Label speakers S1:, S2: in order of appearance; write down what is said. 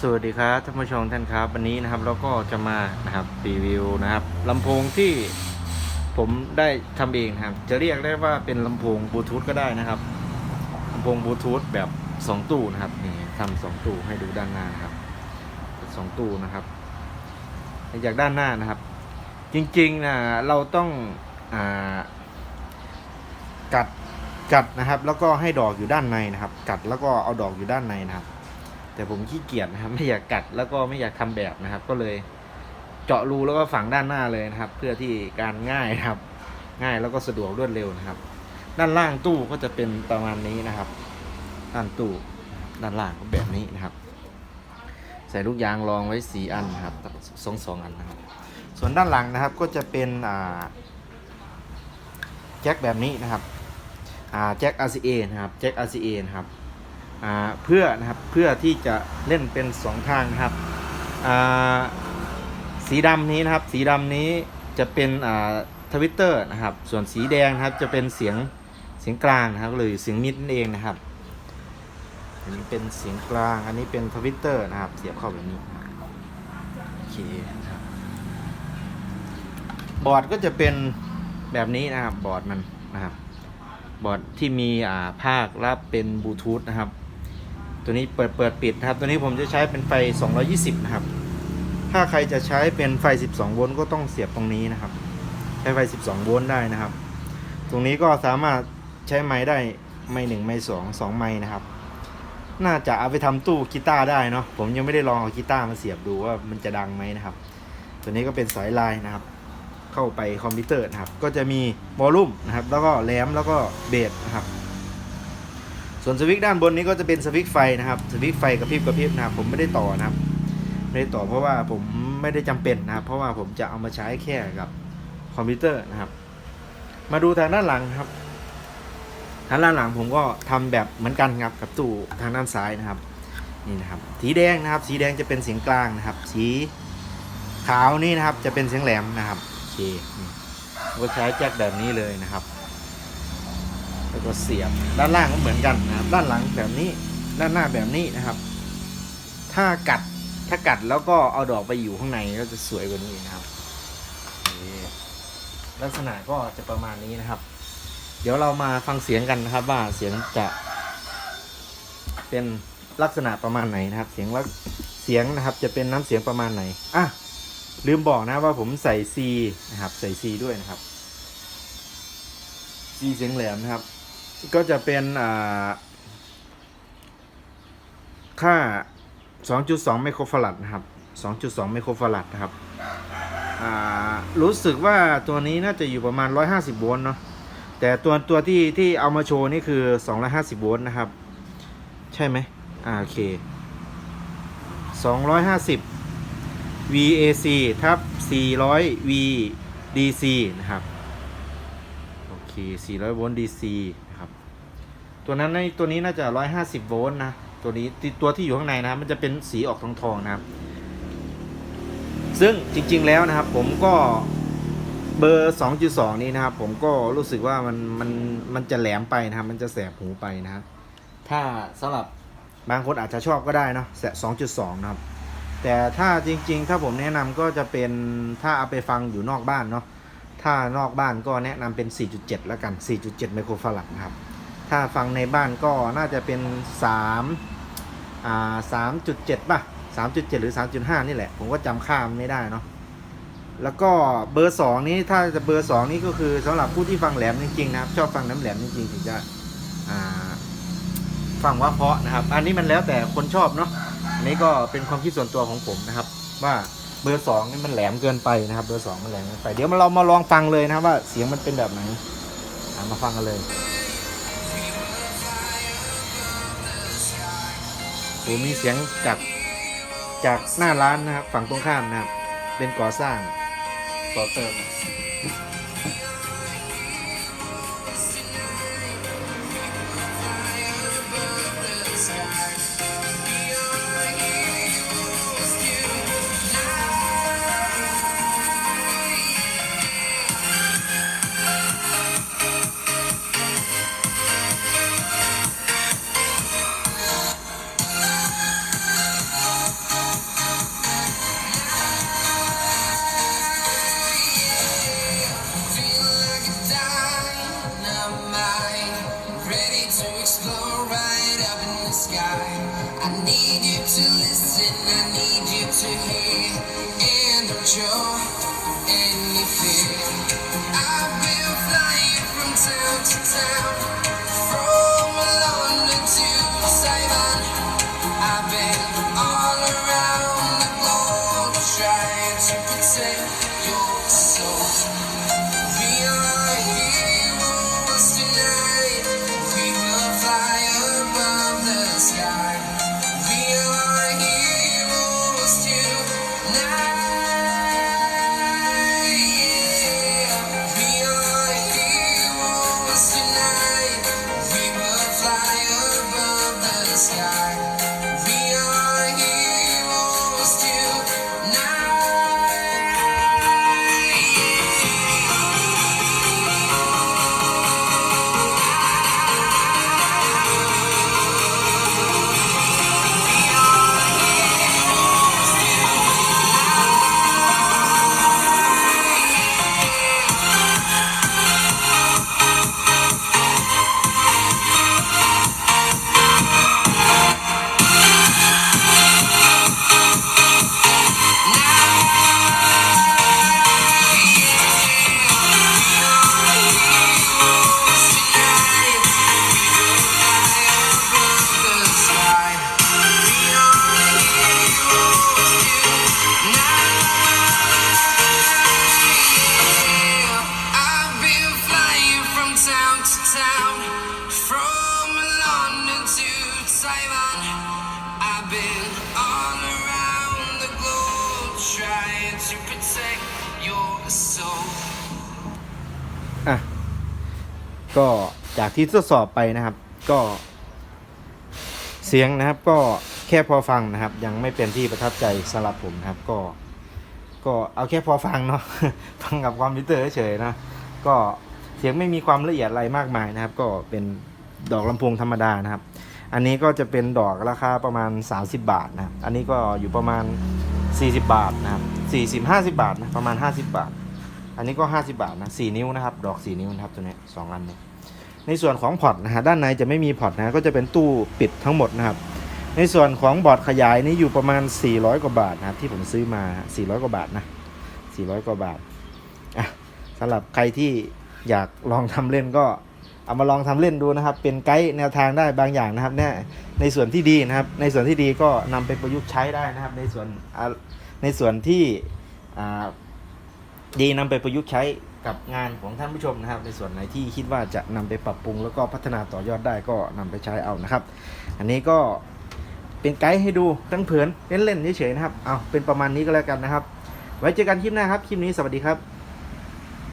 S1: สวัสดีครับท่านผู้ชมท่านครับวันนี้นะครับเราก็จะมานะครับรีวิวนะครับลำโพงที่ผมได้ทำเองครับ จะเรียกได้ว่าเป็นลำโพงบลูทูธก็ได้นะครับลำโพงบลูทูธแบบสองตู้นะครับนี่ทำสองตู้ให้ดูด้านหน้านะครับสองตู้นะครับจากด้านหน้านะครับ จริงๆนะเราต้องอ่ากัดกัดนะครับ แล้วก็ให้ดอกอยู่ด้านในนะครับ กัดแล้วก็เอาดอกอยู่ด้านในนะครับ แต่ผมขี้เกียจนะครับ ไม่อยากกัดแล้วก็ไม่อยากทำแบบนะครับ ก็เลยเจาะรูแล้วก็ฝังด้านหน้าเลยนะครับ เพื่อที่การง่ายนะครับ ง่ายแล้วก็สะดวกรวดเร็วนะครับ ด้านล่างตู้ก็จะเป็นประมาณนี้นะครับ ด้านตู้ด้านล่างก็แบบนี้นะครับ ใส่ลูกยางรองไว้สีอันนะครับสองสองอันนะครับ ส่วนด้านหลังนะครับก็จะเป็นอ่าแจ็คแบบนี้นะครับอ่าแจ็ค RCA นะครับแจ็ค RCA นะครับ เพื่อนะครับเพื่อที่จะเล่นเป็นสองทางนะครับสีดำนี้นะครับ สีดำนี้จะเป็นทวิตเตอร์นะครับ ส่วนสีแดงนะครับจะเป็นเสียงเสียงกลางนะครับหรือเสียงมิดนั่นเองนะครับ อันนี้เป็นเสียงกลาง อันนี้เป็นทวิตเตอร์นะครับ เสียบเข้าแบบนี้โอเคครับบอร์ดก็จะเป็นแบบนี้นะครับบอร์ดมันนะครับบอร์ดที่มีอ่าภาครับเป็นบลูทูธนะครับ ตัวนี้เปิดเปิดปิดนะครับ ตัวนี้ผมจะใช้เป็นไฟ 220 นะครับ ถ้าใครจะใช้เป็นไฟ 12 โวลต์ก็ต้องเสียบตรงนี้นะครับ ใช้ไฟ 12 โวลต์ได้นะครับ ตรงนี้ก็สามารถใช้ไม้ได้ไม้หนึ่งไม้สองสองไม้นะครับ น่าจะเอาไปทำตู้กีตาร์ได้เนาะ ผมยังไม่ได้ลองเอากีตาร์มาเสียบดูว่ามันจะดังไหมนะครับ ตัวนี้ก็เป็นสายลายนะครับ เข้าไปคอมพิวเตอร์นะครับ ก็จะมีวอลลุ่มนะครับ แล้วก็แหลมแล้วก็เบสนะครับ ส่วนสวิตช์ด้านบนนี้ก็จะเป็นสวิตช์ไฟนะครับสวิตช์ไฟกระพริบกระพริบนะครับผมไม่ได้ต่อนะครับไม่ได้ต่อเพราะว่าผมไม่ได้จำเป็นนะครับ เพราะว่าผมจะเอามาใช้แค่กับคอมพิวเตอร์นะครับ มาดูทางด้านหลังครับทางด้านหลังผมก็ทำแบบเหมือนกันครับกับตู้ทางด้านซ้ายนะครับนี่นะครับ สีแดงนะครับ สีแดงจะเป็นเสียงกลางนะครับ สีขาวนี่นะครับจะเป็นเสียงแหลมนะครับโอเคก็ใช้แจ็คแบบนี้เลยนะครับ แล้วก็เสียบด้านล่างก็เหมือนกันนะครับด้านหลังแบบนี้ด้านหน้าแบบนี้นะครับ ถ้ากัดถ้ากัดแล้วก็เอาดอกไปอยู่ข้างในก็จะสวยกว่านี้นะครับลักษณะก็จะประมาณนี้นะครับ เดี๋ยวเรามาฟังเสียงกันนะครับ ว่าเสียงจะเป็นลักษณะประมาณไหนนะครับ เสียงว่าเสียงนะครับจะเป็นน้ำเสียงประมาณไหนอะลืมบอกนะว่าผมใส่ C นะครับ ใส่ C ด้วยนะครับ C เสียงแหลมนะครับ ก็จะเป็นอ่าค่า 2.2 ไมโครฟารัดนะครับ 2.2 ไมโครฟารัดนะครับ รู้สึกว่าตัวนี้น่าจะอยู่ประมาณ 150 โวลต์เนาะ แต่ตัวตัวที่ที่เอามาโชว์นี่คือ 250 โวลต์นะครับ ใช่ไหมอ่าโอเค 250 VAC ทับ400 VDC นะครับ เค400โวลต์ DC นะครับ ตัวนั้นในตัวนี้น่าจะ 150โวลต์นะ ตัวนี้ตัวที่อยู่ข้างในนะครับ มันจะเป็นสีออกทองทองๆนะครับ ซึ่งจริงๆแล้วนะครับ ผมก็เบอร์ 2.2 นี้นะครับ ผมก็รู้สึกว่ามันมันมันจะแหลมไปนะครับ มันจะแสบหูไปนะครับ ถ้าสำหรับบางคนอาจจะชอบก็ได้เนาะแสบ2.2 นะครับ แต่ถ้าจริง ๆ ถ้าผมแนะนำก็จะเป็นถ้าเอาไปฟังอยู่นอกบ้านเนาะ ถ้านอกบ้านก็แนะนำเป็น 4.7 แล้วกัน 4.7 ไมโครฟารัดนะครับ ถ้าฟังในบ้านก็น่าจะเป็น 3 อ่า 3.7 ป่ะ 3.7 หรือ 3.5 นี่แหละ ผมก็จำค่ามไม่ได้เนาะ แล้วก็เบอร์ 2 นี้ถ้าจะเบอร์ 2 นี่ก็คือสำหรับผู้ที่ฟังแหลมจริงๆนะครับ ชอบฟังน้ำแหลมจริงๆถึงจะอ่าฟังว่าเพาะนะครับ อันนี้มันแล้วแต่คนชอบเนาะ อันนี้ก็เป็นความคิดส่วนตัวของผมนะครับว่า เบอร์สองนี่มันแหลมเกินไปนะครับ เบอร์สองมันแหลมเกินไป เดี๋ยวเรามาลองฟังเลยนะครับว่าเสียงมันเป็นแบบไหนมาฟังกันเลยโอ้มีเสียงจากจากหน้าร้านนะครับ ฝั่งตรงข้ามนะครับ เป็นก่อสร้างต่อเติม
S2: I need you to listen, I need you to hear, and don't show any trying to protect your soul.
S1: อะ ก็จากที่ทดสอบไปนะครับ ก็เสียงนะครับก็แค่พอฟังนะครับ ยังไม่เป็นที่ประทับใจสำหรับผมนะครับ ก็ ก็เอาแค่พอฟังเนาะฟังกับคอมพิเตอร์เฉยๆนะก็เสียงไม่มีความละเอียดอะไรมากมายนะครับ ก็เป็นดอกลำโพงธรรมดานะครับ อันนี้ก็จะเป็นดอกราคาประมาณ 30 บาทนะครับอันนี้ก็อยู่ประมาณ 40 บาทนะครับ40 50 บาทนะประมาณ 50 บาท อันนี้ก็ 50 บาทนะ4นิ้วนะครับดอก 4 นิ้วนะครับตัวนี้สองอันเนี่ยในส่วนของพอร์ตนะฮะด้านในจะไม่มีพอร์ตนะก็จะเป็นตู้ปิดทั้งหมดนะครับ ในส่วนของบอร์ดขยายนี่อยู่ประมาณ 400 กว่าบาทนะครับที่ผมซื้อมา 400 กว่าบาทนะ400 กว่าบาทอะสำหรับใครที่อยากลองทำเล่นก็ เอามาลองทำเล่นดูนะครับ เป็นไกด์แนวทางได้บางอย่างนะครับเนี่ยในส่วนที่ดีนะครับ ในส่วนที่ดีก็นำไปประยุกต์ใช้ได้นะครับ ในส่วนในส่วนที่ดีนำไปประยุกต์ใช้กับงานของท่านผู้ชมนะครับ ในส่วนไหนที่คิดว่าจะนำไปปรับปรุง แล้วก็พัฒนาต่อยอดได้ก็นำไปใช้เอานะครับ อันนี้ก็เป็นไกด์ให้ดูตั้งเผินเล่นๆเฉยๆนะครับเอาเป็นประมาณนี้ก็แล้วกันนะครับ ไว้เจอกันคลิปหน้าครับคลิปนี้สวัสดีครับ